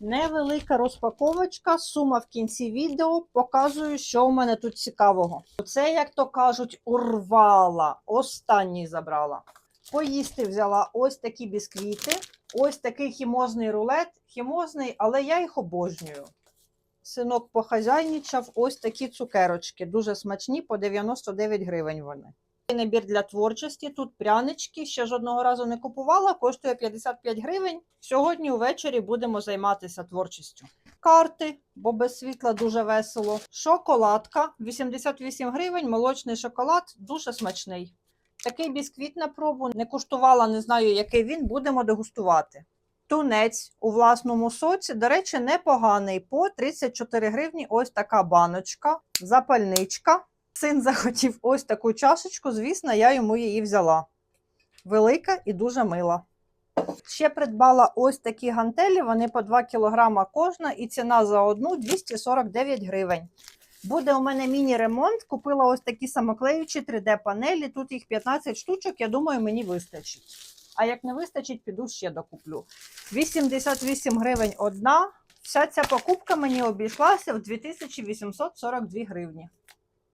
Невелика розпаковочка, сума в кінці відео. Показую, що у мене тут цікавого. Це, як то кажуть, урвала. Останній забрала. Поїсти взяла ось такі бісквіти, ось такий хімозний рулет. Хімозний, але я їх обожнюю. Синок похазяйничав ось такі цукерочки. Дуже смачні, по 99 гривень вони. Набір для творчості. Тут прянички. Ще жодного разу не купувала, коштує 55 гривень. Сьогодні увечері будемо займатися творчістю. Карти, бо без світла дуже весело. Шоколадка 88 гривень, молочний шоколад, дуже смачний. Такий бісквіт на пробу не куштувала, не знаю, який він. Будемо дегустувати. Тунець у власному соці, до речі, непоганий. По 34 гривні ось така баночка, запальничка. Син захотів ось таку чашечку, звісно, я йому її взяла. Велика і дуже мила. Ще придбала ось такі гантелі, вони по 2 кг кожна, і ціна за одну 249 гривень. Буде у мене міні-ремонт. Купила ось такі самоклеючі 3D-панелі. Тут їх 15 штучок, я думаю, мені вистачить. А як не вистачить, піду ще докуплю. 88 гривень одна. Вся ця покупка мені обійшлася в 2842 гривні.